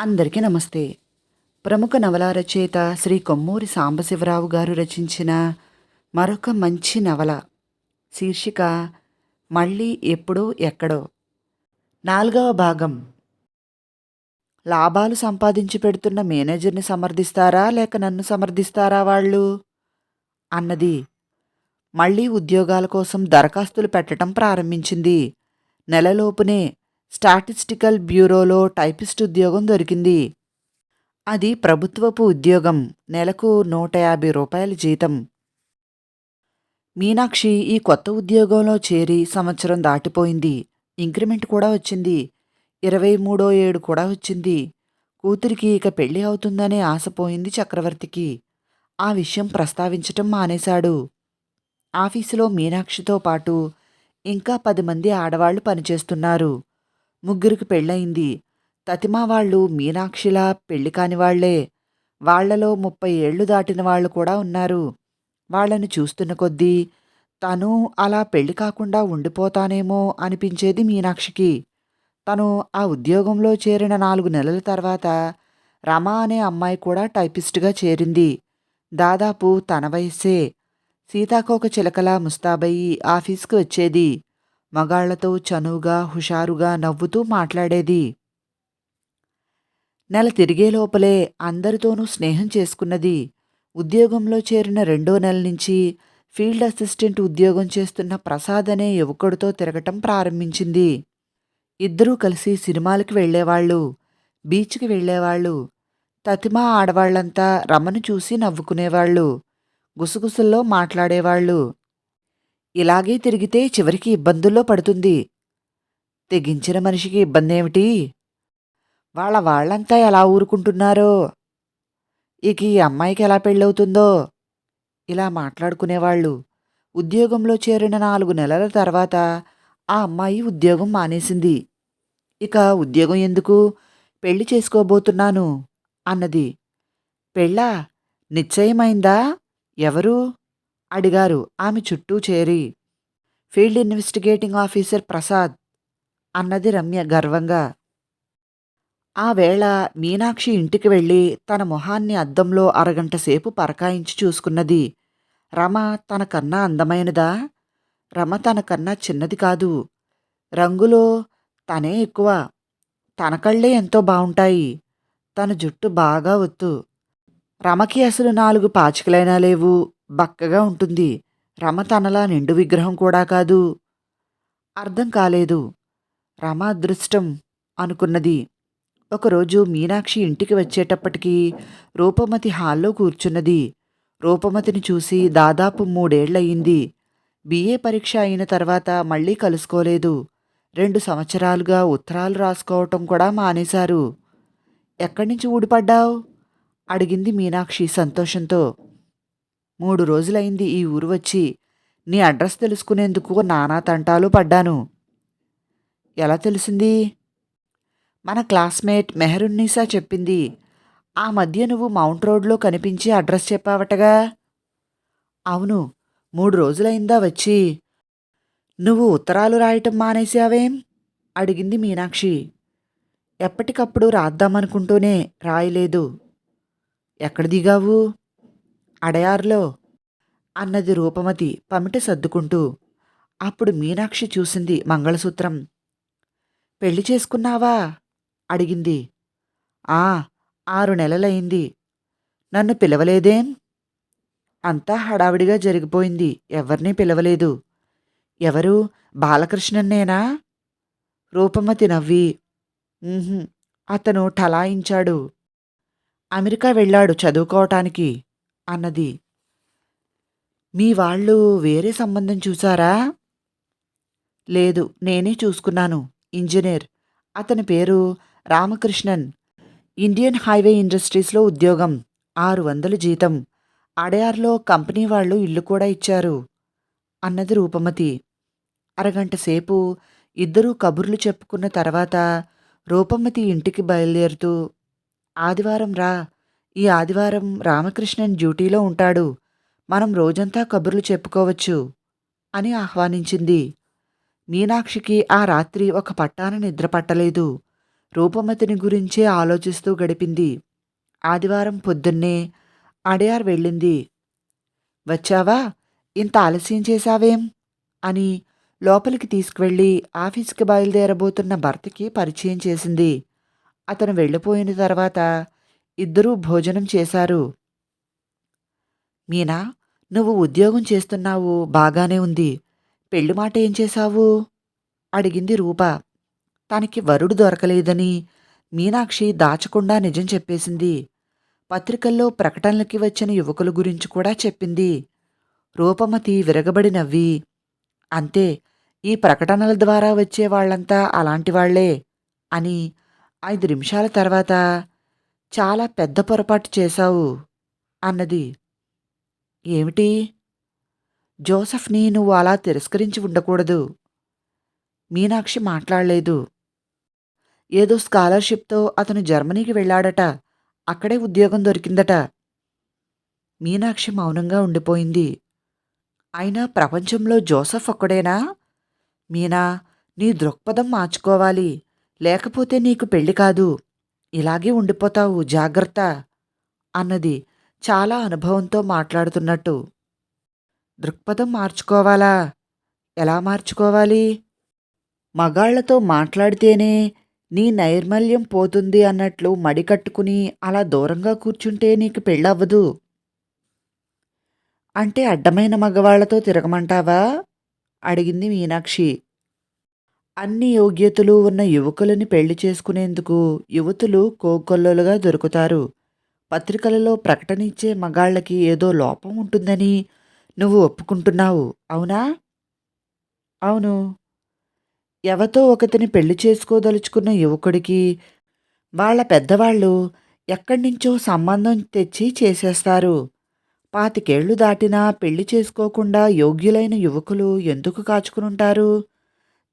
అందరికీ నమస్తే. ప్రముఖ నవల రచయిత శ్రీ కొమ్మూరి సాంబశివరావు గారు రచించిన మరొక మంచి నవల. శీర్షిక మళ్ళీ ఎప్పుడో ఎక్కడో. నాలుగవ భాగం. లాభాలు సంపాదించి పెడుతున్న మేనేజర్ని సమర్థిస్తారా లేక నన్ను సమర్థిస్తారా వాళ్ళు? అన్నది మళ్ళీ ఉద్యోగాల కోసం దరఖాస్తులు పెట్టడం ప్రారంభించింది. నెలలోపునే స్టాటిస్టికల్ బ్యూరోలో టైపిస్ట్ ఉద్యోగం దొరికింది. అది ప్రభుత్వపు ఉద్యోగం నెలకు నూట యాభై రూపాయల జీతం. మీనాక్షి ఈ కొత్త ఉద్యోగంలో చేరి సంవత్సరం దాటిపోయింది. ఇంక్రిమెంట్ కూడా వచ్చింది. ఇరవై మూడో ఏడు కూడా వచ్చింది. కూతురికి ఇక పెళ్ళి అవుతుందనే ఆశపోయింది చక్రవర్తికి. ఆ విషయం ప్రస్తావించటం మానేశాడు. ఆఫీసులో మీనాక్షితో పాటు ఇంకా పది మంది ఆడవాళ్ళు పనిచేస్తున్నారు. ముగ్గురికి పెళ్ళయింది. తతిమా వాళ్ళు మీనాక్షిలా పెళ్ళి కాని వాళ్ళే. వాళ్ళలో ముప్పై ఏళ్ళు దాటిన వాళ్ళు కూడా ఉన్నారు. వాళ్ళను చూస్తున్న కొద్దీ తను అలా పెళ్ళి కాకుండా ఉండిపోతానేమో అనిపించేది మీనాక్షికి. తను ఆ ఉద్యోగంలో చేరిన నాలుగు నెలల తర్వాత రమ అనే అమ్మాయి కూడా టైపిస్టుగా చేరింది. దాదాపు తన వయస్సే. సీతాకోక చిలకలా ముస్తాబయ్యి ఆఫీస్కి వచ్చేది. మగాళ్ళతో చనువుగా హుషారుగా నవ్వుతూ మాట్లాడేది. నెల తిరిగే లోపలే అందరితోనూ స్నేహం చేసుకున్నది. ఉద్యోగంలో చేరిన రెండో నెల నుంచి ఫీల్డ్ అసిస్టెంట్ ఉద్యోగం చేస్తున్న ప్రసాద్ అనే యువకుడితో తిరగటం ప్రారంభించింది. ఇద్దరూ కలిసి సినిమాలకి వెళ్ళేవాళ్ళు బీచ్కి వెళ్ళేవాళ్ళు. తతిమా ఆడవాళ్ళంతా రమను చూసి నవ్వుకునేవాళ్ళు. గుసగుసల్లో మాట్లాడేవాళ్ళు. ఇలాగే తిరిగితే చివరికి ఇబ్బందుల్లో పడుతుంది. తెగించిన మనిషికి ఇబ్బంది ఏమిటి వాళ్ళ వాళ్ళంతా ఎలా ఊరుకుంటున్నారో? ఇక ఈ అమ్మాయికి ఎలా పెళ్ళవుతుందో? ఇలా మాట్లాడుకునేవాళ్ళు. ఉద్యోగంలో చేరిన నాలుగు నెలల తర్వాత ఆ అమ్మాయి ఉద్యోగం మానేసింది. ఇక ఉద్యోగం ఎందుకు? పెళ్ళి చేసుకోబోతున్నాను అన్నది. పెళ్ళా? నిశ్చయమైందా? ఎవరు? అడిగారు. ఆమె చుట్టూ చేరి ఫీల్డ్ ఇన్వెస్టిగేటింగ్ ఆఫీసర్ ప్రసాద్ అన్నది రమ్య గర్వంగా. ఆ వేళ మీనాక్షి ఇంటికి వెళ్ళి తన మొహాన్ని అద్దంలో అరగంట సేపు పరకాయించి చూసుకున్నది. రమ తనకన్నా అందమైనదా? రమ తనకన్నా చిన్నది కాదు. రంగులో తనే ఎక్కువ. తన కళ్ళే ఎంతో బావుంటాయి. తన జుట్టు బాగా ఒత్తు. రమకి అసలు నాలుగు పాచికలైనా లేవు. బక్కగా ఉంటుంది. రమ తనలా నిండు విగ్రహం కూడా కాదు. అర్థం కాలేదు. రమ అదృష్టం అనుకున్నది. ఒకరోజు మీనాక్షి ఇంటికి వచ్చేటప్పటికి రూపమతి హాల్లో కూర్చున్నది. రూపమతిని చూసి దాదాపు మూడేళ్ళయ్యింది బీఏ పరీక్ష అయిన తర్వాత మళ్ళీ కలుసుకోలేదు. రెండు సంవత్సరాలుగా ఉత్తరాలు రాసుకోవటం కూడా మానేశారు. ఎక్కడి నుంచి ఊడిపడ్డావు? అడిగింది మీనాక్షి సంతోషంతో. మూడు రోజులైంది ఈ ఊరు వచ్చి. నీ అడ్రస్ తెలుసుకునేందుకు నానా తంటాలు పడ్డాను. ఎలా తెలిసింది? మన క్లాస్మేట్ మెహరున్నీసా చెప్పింది. ఆ మధ్య నువ్వు మౌంట్ రోడ్లో కనిపించి అడ్రస్ చెప్పావటగా? అవును మూడు రోజులైందా వచ్చి. నువ్వు ఉత్తరాలు రాయటం మానేశావేం? అడిగింది మీనాక్షి. ఎప్పటికప్పుడు రాద్దామనుకుంటూనే రాయలేదు. ఎక్కడ దిగావు? అడయార్లో అన్నది రూపమతి పమిట సర్దుకుంటూ అప్పుడు మీనాక్షి చూసింది మంగళసూత్రం. పెళ్ళి చేసుకున్నావా? అడిగింది. ఆ ఆరు నెలలయింది. నన్ను పిలవలేదేం? అంతా హడావిడిగా జరిగిపోయింది. ఎవరినీ పిలవలేదు. ఎవరు? బాలకృష్ణన్నేనా? రూపమతి నవ్వి. అతను ఠలాయించాడు. అమెరికా వెళ్ళాడు చదువుకోవటానికి. అన్నది. మీ వాళ్ళు వేరే సంబంధం చూసారా? లేదు నేనే చూసుకున్నాను. ఇంజనీర్. అతని పేరు రామకృష్ణన్. ఇండియన్ హైవే ఇండస్ట్రీస్లో ఉద్యోగం. ఆరు వందలు జీతం. అడయార్లో కంపెనీ వాళ్ళు ఇల్లు కూడా ఇచ్చారు. అన్నది రూపమతి. అరగంట సేపు ఇద్దరూ కబుర్లు చెప్పుకున్న తర్వాత రూపమతి ఇంటికి బయలుదేరుతూ ఆదివారం రా ఈ ఆదివారం రామకృష్ణన్ డ్యూటీలో ఉంటాడు. మనం రోజంతా కబుర్లు చెప్పుకోవచ్చు అని ఆహ్వానించింది. మీనాక్షికి ఆ రాత్రి ఒక పట్టాన నిద్రపట్టలేదు రూపమతిని గురించే ఆలోచిస్తూ గడిపింది. ఆదివారం పొద్దున్నే అడయార్ వెళ్ళింది. వచ్చావా? ఇంత ఆలస్యం చేశావేం? అని లోపలికి తీసుకువెళ్ళి ఆఫీస్కి బయలుదేరబోతున్న భర్తకి పరిచయం చేసింది. అతను వెళ్ళిపోయిన తర్వాత ఇద్దరూ భోజనం చేశారు. మీనా నువ్వు ఉద్యోగం చేస్తున్నావు బాగానే ఉంది. పెళ్ళి మాట ఏం చేశావు? అడిగింది రూప. తనకి వరుడు దొరకలేదని మీనాక్షి దాచకుండా నిజం చెప్పేసింది. పత్రికల్లో ప్రకటనలకి వచ్చిన యువకుల గురించి కూడా చెప్పింది. రూపమతి విరగబడి నవ్వి. అంతే ఈ ప్రకటనల ద్వారా వచ్చే వాళ్ళంతా అలాంటి వాళ్ళే అని ఐదు నిమిషాల తర్వాత చాలా పెద్ద పొరపాటు చేశావు అన్నది. ఏమిటి? జోసఫ్ని నువ్వు అలా తిరస్కరించి ఉండకూడదు. మీనాక్షి మాట్లాడలేదు. ఏదో స్కాలర్షిప్తో అతను జర్మనీకి వెళ్ళాడట. అక్కడే ఉద్యోగం దొరికిందట. మీనాక్షి మౌనంగా ఉండిపోయింది. అయినా ప్రపంచంలో జోసఫ్ ఒక్కడేనా? మీనా నీ దృక్పథం మార్చుకోవాలి. లేకపోతే నీకు పెళ్ళి కాదు. ఇలాగే ఉండిపోతావు జాగ్రత్త అన్నది చాలా అనుభవంతో మాట్లాడుతున్నట్టు. దృక్పథం మార్చుకోవాలా? ఎలా మార్చుకోవాలి? మగాళ్ళతో మాట్లాడితేనే నీ నైర్మల్యం పోతుంది అన్నట్లు మడికట్టుకుని అలా దూరంగా కూర్చుంటే నీకు పెళ్ళవ్వదు. అంటే అడ్డమైన మగవాళ్ళతో తిరగమంటావా? అడిగింది మీనాక్షి. అన్ని యోగ్యతలు ఉన్న యువకులని పెళ్ళి చేసుకునేందుకు యువతులు కోకొల్లలుగా దొరుకుతారు. పత్రికలలో ప్రకటన ఇచ్చే మగాళ్ళకి ఏదో లోపం ఉంటుందని నువ్వు ఒప్పుకుంటున్నావు అవునా? అవును. ఎవతో ఒకతిని పెళ్ళి చేసుకోదలుచుకున్న యువకుడికి వాళ్ళ పెద్దవాళ్ళు ఎక్కడి నుంచో సంబంధం తెచ్చి చేసేస్తారు. పాతికేళ్ళు దాటినా పెళ్ళి చేసుకోకుండా యోగ్యులైన యువకులు ఎందుకు కాచుకునుంటారు?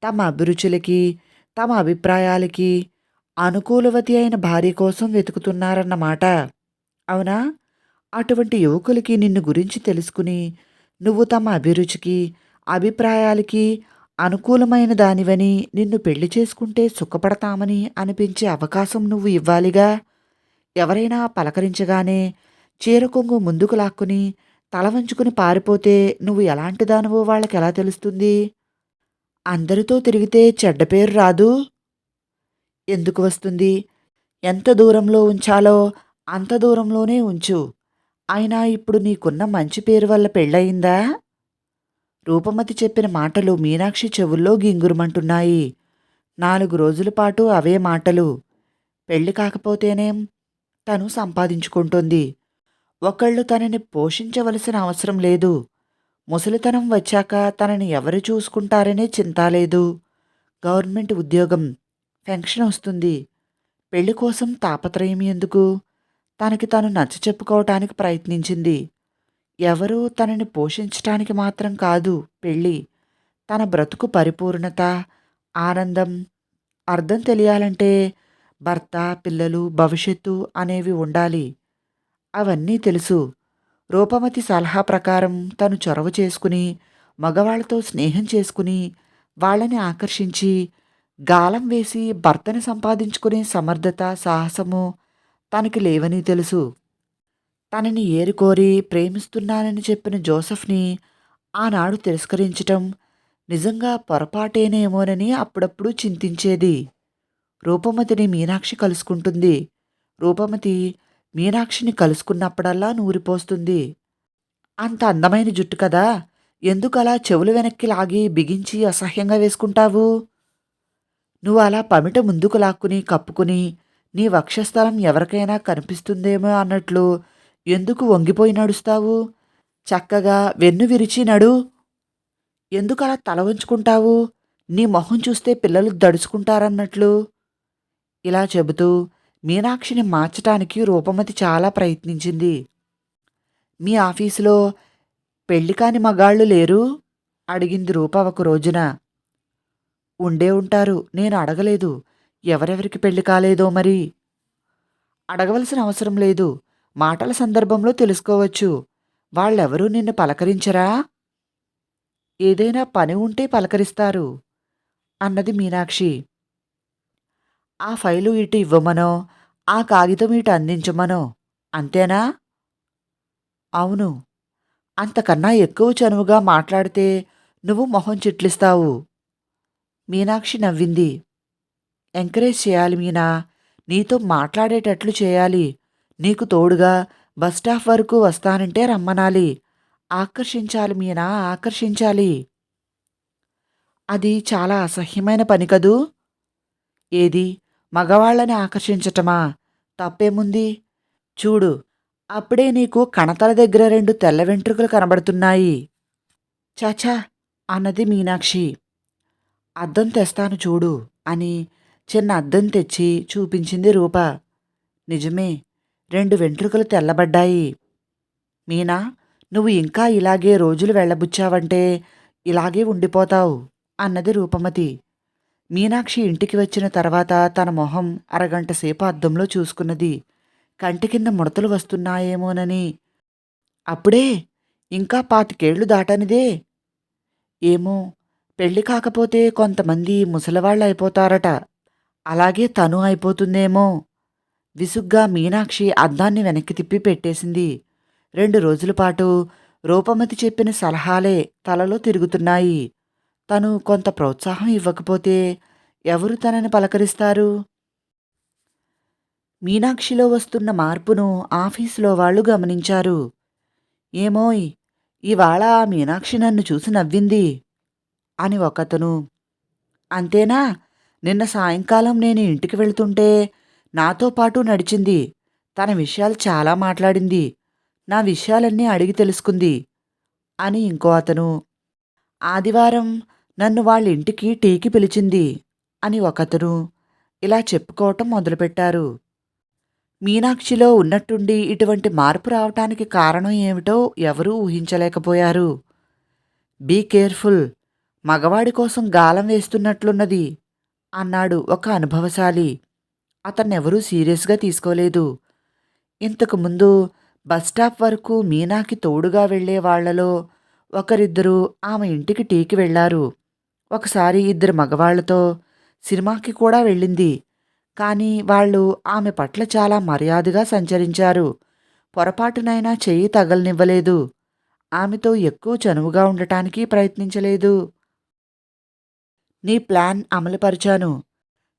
తమ అభిరుచులకి తమ అభిప్రాయాలకి అనుకూలవతి అయిన భార్య కోసం వెతుకుతున్నారన్నమాట. అవునా? అటువంటి యువకులకి నిన్ను గురించి తెలుసుకుని నువ్వు తమ అభిరుచికి అభిప్రాయాలకి అనుకూలమైన దానివని నిన్ను పెళ్ళి చేసుకుంటే సుఖపడతామని అనిపించే అవకాశం నువ్వు ఇవ్వాలిగా? ఎవరైనా పలకరించగానే చీరకొంగు ముందుకు లాక్కుని తల వంచుకుని పారిపోతే నువ్వు ఎలాంటి దానివో వాళ్ళకి ఎలా తెలుస్తుంది? అందరితో తిరిగితే చెడ్డ పేరు రాదు? ఎందుకు వస్తుంది? ఎంత దూరంలో ఉంచాలో అంత దూరంలోనే ఉంచు. అయినా ఇప్పుడు నీకున్న మంచి పేరు వల్ల పెళ్ళయిందా? రూపమతి చెప్పిన మాటలు మీనాక్షి చెవుల్లో గింగురుమంటున్నాయి. నాలుగు రోజుల పాటు అవే మాటలు. పెళ్ళి కాకపోతేనేం తను సంపాదించుకుంటుంది. ఒకళ్ళు తనని పోషించవలసిన అవసరం లేదు. ముసలితనం వచ్చాక తనని ఎవరు చూసుకుంటారనే చింత లేదు. గవర్నమెంట్ ఉద్యోగం పెన్షన్ వస్తుంది. పెళ్ళి కోసం తాపత్రయం ఎందుకు? తనకి తను నచ్చ చెప్పుకోవటానికి ప్రయత్నించింది. ఎవరూ తనని పోషించటానికి మాత్రం కాదు పెళ్ళి. తన బ్రతుకు పరిపూర్ణత ఆనందం అర్థం తెలియాలంటే భర్త పిల్లలు భవిష్యత్తు అనేవి ఉండాలి. అవన్నీ తెలుసు. రూపమతి సలహా ప్రకారం తను చొరవ చేసుకుని మగవాళ్ళతో స్నేహం చేసుకుని వాళ్ళని ఆకర్షించి గాలం వేసి భర్తను సంపాదించుకునే సమర్థత సాహసము తనకి లేవని తెలుసు. తనని ఏరుకోరి ప్రేమిస్తున్నానని చెప్పిన జోసఫ్ని ఆనాడు తిరస్కరించటం నిజంగా పొరపాటేనేమోనని అప్పుడప్పుడు చింతించేది. రూపమతిని మీనాక్షి కలుసుకుంటుంది. రూపమతి మీనాక్షిని కలుసుకున్నప్పుడల్లా నూరిపోస్తుంది. అంత అందమైన జుట్టు కదా ఎందుకలా చెవులు వెనక్కి లాగి బిగించి అసహ్యంగా వేసుకుంటావు? నువ్వు అలా పమిట ముందుకు లాక్కుని కప్పుకుని నీ వక్షస్థలం ఎవరికైనా కనిపిస్తుందేమో అన్నట్లు ఎందుకు వంగిపోయి నడుస్తావు? చక్కగా వెన్ను విరిచి నడు. ఎందుకలా తల వంచుకుంటావు? నీ మొహం చూస్తే పిల్లలు దడుచుకుంటారన్నట్లు. ఇలా చెబుతూ మీనాక్షిని మార్చటానికి రూపమతి చాలా ప్రయత్నించింది. మీ ఆఫీసులో పెళ్ళి కాని మగాళ్ళు లేరు? అడిగింది రూప ఒక రోజున. ఉండే ఉంటారు నేను అడగలేదు. ఎవరెవరికి పెళ్ళి కాలేదో మరి? అడగవలసిన అవసరం లేదు. మాటల సందర్భంలో తెలుసుకోవచ్చు. వాళ్ళెవరూ నిన్ను పలకరించరా? ఏదైనా పని ఉంటే పలకరిస్తారు అన్నది మీనాక్షి. ఆ ఫైలు ఇటు ఇవ్వమనో ఆ కాగితం ఇటు అందించమనో అంతేనా? అవును. అంతకన్నా ఎక్కువ చనువుగా మాట్లాడితే నువ్వు మొహం చిట్లిస్తావు. మీనాక్షి నవ్వింది. ఎంకరేజ్ చేయాలి మీనా. నీతో మాట్లాడేటట్లు చేయాలి. నీకు తోడుగా బస్ స్టాప్ వరకు వస్తానంటే రమ్మనాలి. ఆకర్షించాలి మీనా ఆకర్షించాలి. అది చాలా అసహ్యమైన పని కదూ? ఏది? మగవాళ్ళని ఆకర్షించటమా? తప్పేముంది? చూడు అప్పుడే నీకు కణతల దగ్గర రెండు తెల్ల వెంట్రుకలు కనబడుతున్నాయి. చాచా అన్నది మీనాక్షి. అద్దం తెస్తాను చూడు అని చిన్న అద్దం తెచ్చి చూపించింది రూప. నిజమే రెండు వెంట్రుకలు తెల్లబడ్డాయి. మీనా నువ్వు ఇంకా ఇలాగే రోజులు వెళ్ళబుచ్చావంటే ఇలాగే ఉండిపోతావు అన్నది రూపమతి. మీనాక్షి ఇంటికి వచ్చిన తర్వాత తన మొహం అరగంట సేపు అద్దంలో చూసుకున్నది. కంటి కింద ముడతలు వస్తున్నాయేమోనని. అప్పుడే ఇంకా పాతికేళ్ళు దాటనిదే. ఏమో పెళ్ళి కాకపోతే కొంతమంది ముసలివాళ్ళు అయిపోతారట అలాగే తను అయిపోతుందేమో. విసుగ్గా మీనాక్షి అద్దాన్ని వెనక్కి తిప్పి పెట్టేసింది. రెండు రోజుల పాటు రూపమతి చెప్పిన సలహాలే తలలో తిరుగుతున్నాయి. తను కొంత ప్రోత్సాహం ఇవ్వకపోతే ఎవరు తనని పలకరిస్తారు? మీనాక్షిలో వస్తున్న మార్పును ఆఫీసులో వాళ్ళు గమనించారు. ఏమోయ్ ఇవాళ ఆ మీనాక్షి నన్ను చూసి నవ్వింది అని ఒకతను. అంతేనా? నిన్న సాయంకాలం నేను ఇంటికి వెళ్తుంటే నాతో పాటు నడిచింది. తన విషయాలు చాలా మాట్లాడింది. నా విషయాలన్నీ అడిగి తెలుసుకుంది అని ఇంకో అతను. ఆదివారం నన్ను వాళ్ళ ఇంటికి టీకి పిలిచింది అని ఒకతను ఇలా చెప్పుకోవటం మొదలుపెట్టారు. మీనాక్షిలో ఉన్నట్టుండి ఇటువంటి మార్పు రావటానికి కారణం ఏమిటో ఎవరూ ఊహించలేకపోయారు. బీ కేర్ఫుల్ మగవాడి కోసం గాలం వేస్తున్నట్లున్నది అన్నాడు ఒక అనుభవశాలి. అతన్నెవరూ సీరియస్గా తీసుకోలేదు. ఇంతకుముందు బస్టాప్ బస్ స్టాప్ వరకు మీనాకి తోడుగా వెళ్ళే వాళ్ళలో ఒకరిద్దరు ఆమె ఇంటికి టీకి వెళ్ళారు. ఒకసారి ఇద్దరు మగవాళ్ళతో సినిమాకి కూడా వెళ్ళింది. కానీ వాళ్ళు ఆమె పట్ల చాలా మర్యాదగా సంచరించారు. పొరపాటునైనా చెయ్యి తగలనివ్వలేదు. ఆమెతో ఎక్కువ చనువుగా ఉండటానికి ప్రయత్నించలేదు. నీ ప్లాన్ అమలుపరిచాను.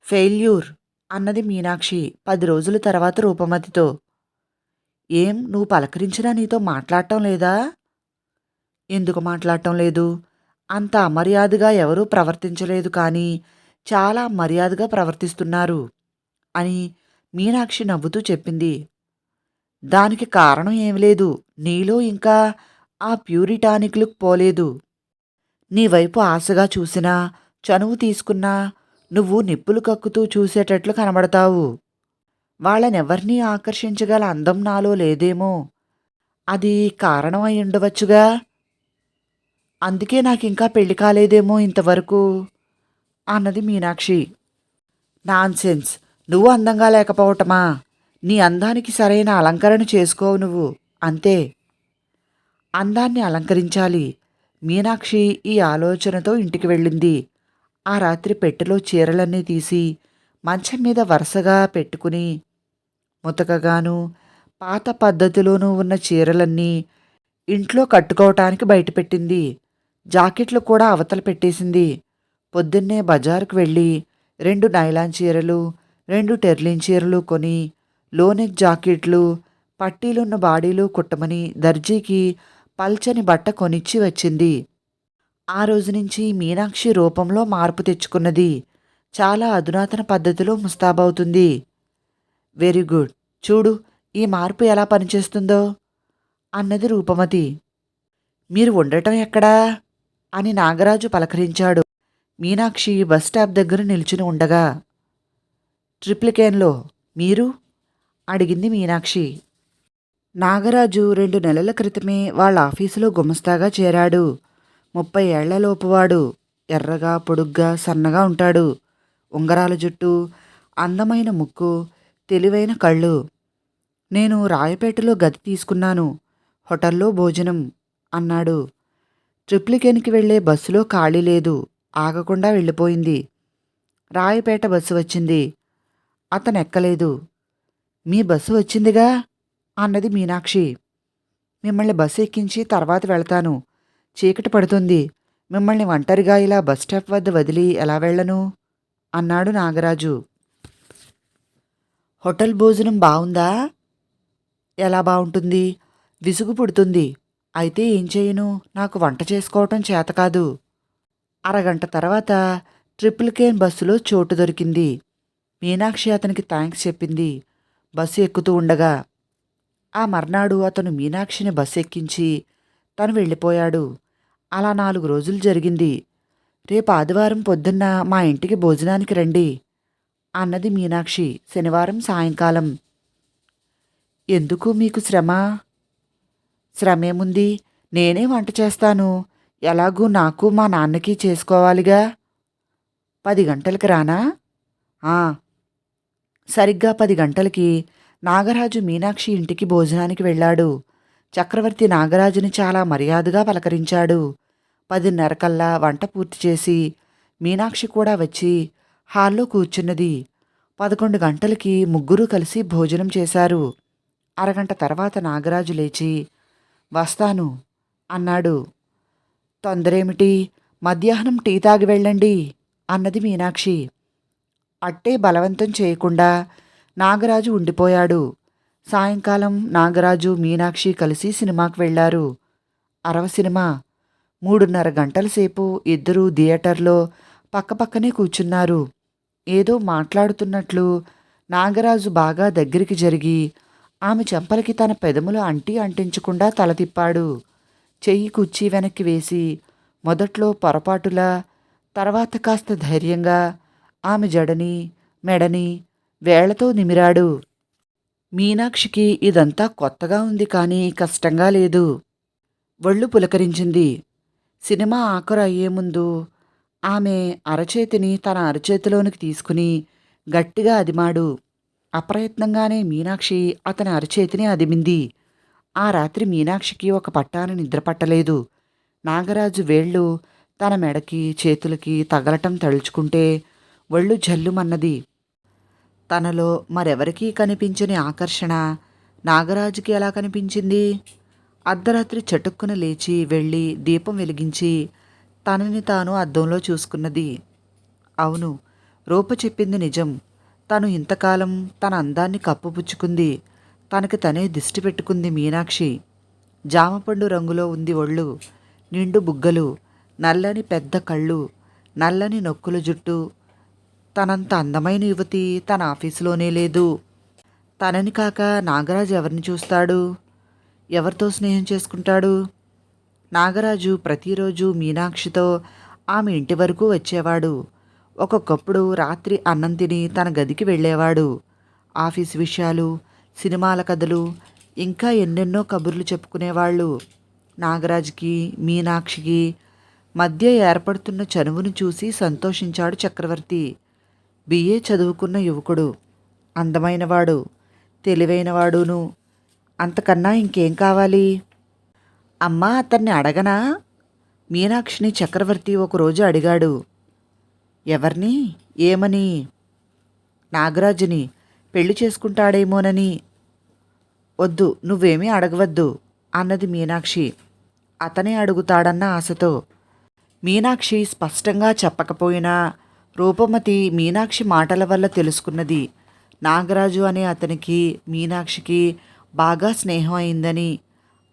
ఫెయిల్యూర్ అన్నది మీనాక్షి పది రోజుల తర్వాత రూపమతితో. ఏం నువ్వు పలకరించినా నీతో మాట్లాడటం లేదా? ఎందుకు మాట్లాడటం లేదు? అంత అమర్యాదగా ఎవరూ ప్రవర్తించలేదు కానీ చాలా మర్యాదగా ప్రవర్తిస్తున్నారు అని మీనాక్షి నవ్వుతూ చెప్పింది. దానికి కారణం ఏమి లేదు. నీలో ఇంకా ఆ ప్యూరిటానిక్లు పోలేదు. నీ వైపు ఆశగా చూసినా చనువు తీసుకున్నా నువ్వు నిప్పులు కక్కుతూ చూసేటట్లు కనబడతావు. వాళ్ళనెవర్నీ ఆకర్షించగల అందం నాలో లేదేమో. అది కారణం ఉండవచ్చుగా అందుకే నాకింకా పెళ్ళి కాలేదేమో ఇంతవరకు అన్నది మీనాక్షి. నాన్సెన్స్. నువ్వు అందంగా లేకపోవటమా? నీ అందానికి సరైన అలంకరణ చేసుకోవు నువ్వు. అంతే. అందాన్ని అలంకరించాలి. మీనాక్షి ఈ ఆలోచనతో ఇంటికి వెళ్ళింది. ఆ రాత్రి పెట్టెలో చీరలన్నీ తీసి మంచం మీద వరుసగా పెట్టుకుని ముతకగాను పాత పద్ధతిలోనూ ఉన్న చీరలన్నీ ఇంట్లో కట్టుకోవటానికి బయటపెట్టింది. జాకెట్లు కూడా అవతల పెట్టేసింది. పొద్దున్నే బజారుకు వెళ్ళి రెండు నైలాన్ చీరలు రెండు టెర్లిన్ చీరలు కొని లోనెక్ జాకెట్లు పట్టీలున్న బాడీలు కుట్టమని దర్జీకి పల్చని బట్ట కొనిచ్చి వచ్చింది. ఆ రోజు నుంచి మీనాక్షి రూపంలో మార్పు తెచ్చుకున్నది. చాలా అధునాతన పద్ధతిలో ముస్తాబవుతుంది. Very good. చూడు ఈ మార్పు ఎలా పనిచేస్తుందో? అన్నది రూపమతి. మీరు ఉండటం ఎక్కడా? అని నాగరాజు పలకరించాడు. మీనాక్షి బస్ స్టాప్ దగ్గర నిల్చుని ఉండగా ట్రిప్లికేన్లో మీరు? అడిగింది మీనాక్షి. నాగరాజు రెండు నెలల క్రితమే వాళ్ళ ఆఫీసులో గుమస్తాగా చేరాడు. ముప్పై ఏళ్ళలోపువాడు ఎర్రగా పొడుగ్గా సన్నగా ఉంటాడు. ఉంగరాల జుట్టు అందమైన ముక్కు తెలివైన కళ్ళు. నేను రాయపేటలో గది తీసుకున్నాను. హోటల్లో భోజనం అన్నాడు. ట్రిప్లికెన్కి వెళ్ళే బస్సులో ఖాళీ లేదు. ఆగకుండా వెళ్ళిపోయింది. రాయపేట బస్సు వచ్చింది. అతను ఎక్కలేదు మీ బస్సు వచ్చిందిగా? అన్నది మీనాక్షి. మిమ్మల్ని బస్సు ఎక్కించి తర్వాత వెళతాను. చీకటి పడుతుంది. మిమ్మల్ని ఒంటరిగా ఇలా బస్ స్టాప్ వద్ద వదిలి ఎలా వెళ్ళను? అన్నాడు నాగరాజు. హోటల్ భోజనం బావుందా? ఎలా బాగుంటుంది విసుగు పుడుతుంది. అయితే ఏం చేయను? నాకు వంట చేసుకోవటం చేత కాదు. అరగంట తర్వాత ట్రిపుల్ కేన్ బస్సులో చోటు దొరికింది. మీనాక్షి అతనికి థ్యాంక్స్ చెప్పింది. బస్సు ఎక్కుతూ ఉండగా ఆ మర్నాడు అతను మీనాక్షిని బస్సు ఎక్కించి తను వెళ్ళిపోయాడు. అలా నాలుగు రోజులు జరిగింది. రేపు ఆదివారం పొద్దున్న మా ఇంటికి భోజనానికి రండి అన్నది మీనాక్షి శనివారం సాయంకాలం. ఎందుకు మీకు శ్రమ? శ్రమేముంది నేనే వంట చేస్తాను. ఎలాగూ నాకు మా నాన్నకి చేసుకోవాలిగా. పది గంటలకి రానా? ఆ. సరిగ్గా పది గంటలకి నాగరాజు మీనాక్షి ఇంటికి భోజనానికి వెళ్ళాడు. చక్రవర్తి నాగరాజుని చాలా మర్యాదగా పలకరించాడు. పదిన్నరకల్లా వంట పూర్తి చేసి మీనాక్షి కూడా వచ్చి హాల్లో కూర్చున్నది. పదకొండు గంటలకి ముగ్గురు కలిసి భోజనం చేశారు. అరగంట తర్వాత నాగరాజు లేచి వస్తాను. అన్నాడు. తొందరేమిటి? మధ్యాహ్నం టీ తాగి వెళ్ళండి అన్నది మీనాక్షి. అట్టే బలవంతం చేయకుండా నాగరాజు ఉండిపోయాడు. సాయంకాలం నాగరాజు మీనాక్షి కలిసి సినిమాకు వెళ్ళారు. అరవ సినిమా. మూడున్నర గంటల సేపు ఇద్దరూ థియేటర్లో పక్కపక్కనే కూర్చున్నారు. ఏదో మాట్లాడుతున్నట్లు నాగరాజు బాగా దగ్గరికి జరిగి ఆమె చెంపలకి తన పెదములు అంటి అంటించకుండా తలదిప్పాడు చెయ్యి కుర్చీ వెనక్కి వేసి మొదట్లో పొరపాటులా తర్వాత కాస్త ధైర్యంగా ఆమె జడని మెడని వేళ్ళతో నిమిరాడు. మీనాక్షికి ఇదంతా కొత్తగా ఉంది కానీ కష్టంగా లేదు. ఒళ్ళు పులకరించింది. సినిమా ఆఖరు అయ్యే ముందు ఆమె అరచేతిని తన అరచేతిలోనికి తీసుకుని గట్టిగా అదిమాడు. అప్రయత్నంగానే మీనాక్షి అతని అరచేతిని అదిమింది. ఆ రాత్రి మీనాక్షికి ఒక పట్టాన నిద్రపట్టలేదు నాగరాజు వేళ్ళు తన మెడకి చేతులకి తగలటం తలుచుకుంటే ఒళ్ళు జల్లుమన్నది. తనలో మరెవరికీ కనిపించని ఆకర్షణ నాగరాజుకి ఎలా కనిపించింది? అర్ధరాత్రి చటుక్కున లేచి వెళ్ళి దీపం వెలిగించి తనని తాను అద్దంలో చూసుకున్నది. అవును రూప చెప్పింది నిజం. తను ఇంతకాలం తన అందాన్ని కప్పుపుచ్చుకుంది. తనకి తనే దిష్టి పెట్టుకుంది మీనాక్షి. జామపండు రంగులో ఉంది ఒళ్ళు నిండు బుగ్గలు నల్లని పెద్ద కళ్ళు నల్లని నొక్కుల జుట్టు. తనంత అందమైన యువతి తన ఆఫీసులోనే లేదు. తనని కాక నాగరాజు ఎవరిని చూస్తాడు? ఎవరితో స్నేహం చేసుకుంటాడు? నాగరాజు ప్రతిరోజు మీనాక్షితో ఆమె ఇంటి వరకు వచ్చేవాడు. ఒక్కొక్కప్పుడు రాత్రి అన్నం తిని తన గదికి వెళ్ళేవాడు. ఆఫీస్ విషయాలు సినిమాల కథలు ఇంకా ఎన్నెన్నో కబుర్లు చెప్పుకునేవాళ్ళు. నాగరాజుకి మీనాక్షికి మధ్య ఏర్పడుతున్న చనువును చూసి సంతోషించాడు చక్రవర్తి. బిఏ చదువుకున్న యువకుడు. అందమైనవాడు. తెలివైనవాడును. అంతకన్నా ఇంకేం కావాలి? అమ్మా అతన్ని అడగనా? మీనాక్షిని చక్రవర్తి ఒకరోజు అడిగాడు. ఎవరిని? ఏమని? నాగరాజుని పెళ్ళి చేసుకుంటాడేమోనని. వద్దు నువ్వేమీ అడగవద్దు అన్నది మీనాక్షి. అతనే అడుగుతాడన్న ఆశతో. మీనాక్షి స్పష్టంగా చెప్పకపోయినా రూపమతి మీనాక్షి మాటల వల్ల తెలుసుకున్నది నాగరాజు అనే అతనికి మీనాక్షికి బాగా స్నేహం అయిందని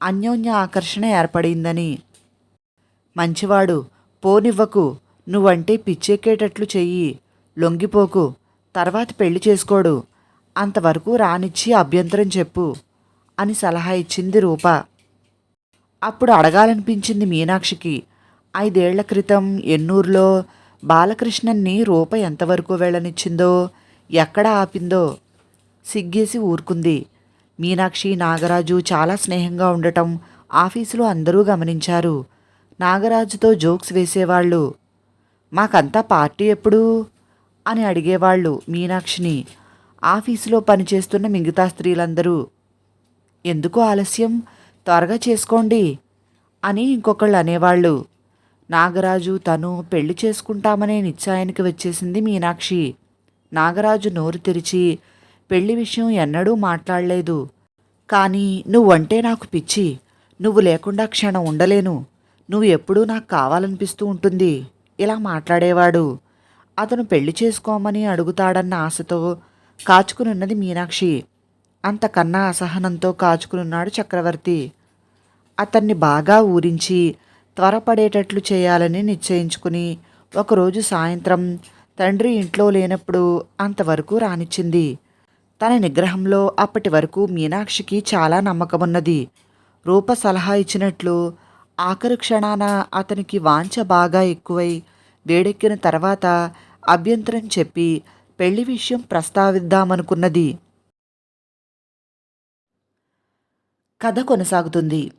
అన్యోన్య ఆకర్షణ ఏర్పడిందని. మంచివాడు పోనివ్వకు నువ్వంటే పిచ్చెక్కేటట్లు చెయ్యి. లొంగిపోకు. తర్వాత పెళ్ళి చేసుకోడు. అంతవరకు రానిచ్చి అభ్యంతరం చెప్పు అని సలహా ఇచ్చింది రూప. అప్పుడు అడగాలనిపించింది మీనాక్షికి. ఐదేళ్ళ క్రితం ఎన్నూరులో బాలకృష్ణన్ని రూప ఎంతవరకు వెళ్ళనిచ్చిందో ఎక్కడ ఆపిందో సిగ్గేసి ఊరుకుంది. మీనాక్షి నాగరాజు చాలా స్నేహంగా ఉండటం ఆఫీసులో అందరూ గమనించారు. నాగరాజుతో జోక్స్ వేసేవాళ్ళు. మాకంతా పార్టీ ఎప్పుడు? అని అడిగేవాళ్ళు మీనాక్షిని. ఆఫీసులో పనిచేస్తున్న మిగతా స్త్రీలందరూ ఎందుకు ఆలస్యం? త్వరగా చేసుకోండి అని ఇంకొకళ్ళు అనేవాళ్ళు. నాగరాజు తను పెళ్ళి చేసుకుంటామనే నిశ్చయానికి వచ్చేసింది మీనాక్షి. నాగరాజు నోరు తెరిచి పెళ్ళి విషయం ఎన్నడూ మాట్లాడలేదు. కానీ నువ్వంటే నాకు పిచ్చి. నువ్వు లేకుండా క్షణం ఉండలేను. నువ్వు ఎప్పుడూ నాకు కావాలనిపిస్తూ ఉంటుంది. ఇలా మాట్లాడేవాడు. అతను పెళ్ళి చేసుకోమని అడుగుతాడన్న ఆశతో కాచుకునున్నది మీనాక్షి. అంతకన్నా అసహనంతో కాచుకునున్నాడు చక్రవర్తి. అతన్ని బాగా ఊరించి త్వరపడేటట్లు చేయాలని నిశ్చయించుకుని ఒకరోజు సాయంత్రం తండ్రి ఇంట్లో లేనప్పుడు అంతవరకు రానిచ్చింది. తన నిగ్రహంలో అప్పటి వరకు మీనాక్షికి చాలా నమ్మకమున్నది. రూప సలహా ఇచ్చినట్లు ఆఖరి క్షణాన అతనికి వాంఛ బాగా ఎక్కువై వేడెక్కిన తర్వాత అభ్యంతరం చెప్పి పెళ్ళి విషయం ప్రస్తావిద్దామనుకున్నది. కథ కొనసాగుతుంది.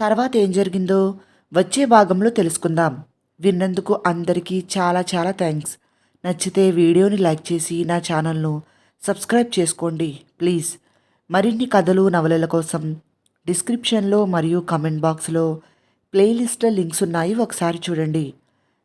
తర్వాత ఏం జరిగిందో వచ్చే భాగంలో తెలుసుకుందాం. విన్నందుకు అందరికీ చాలా చాలా థ్యాంక్స్. నచ్చితే వీడియోని లైక్ చేసి నా ఛానల్ను సబ్స్క్రైబ్ చేసుకోండి ప్లీజ్. మరిన్ని కథలు నవలల కోసం డిస్క్రిప్షన్లో మరియు కమెంట్ బాక్స్లో ప్లేలిస్ట్ల లింక్స్ ఉన్నాయి ఒకసారి చూడండి.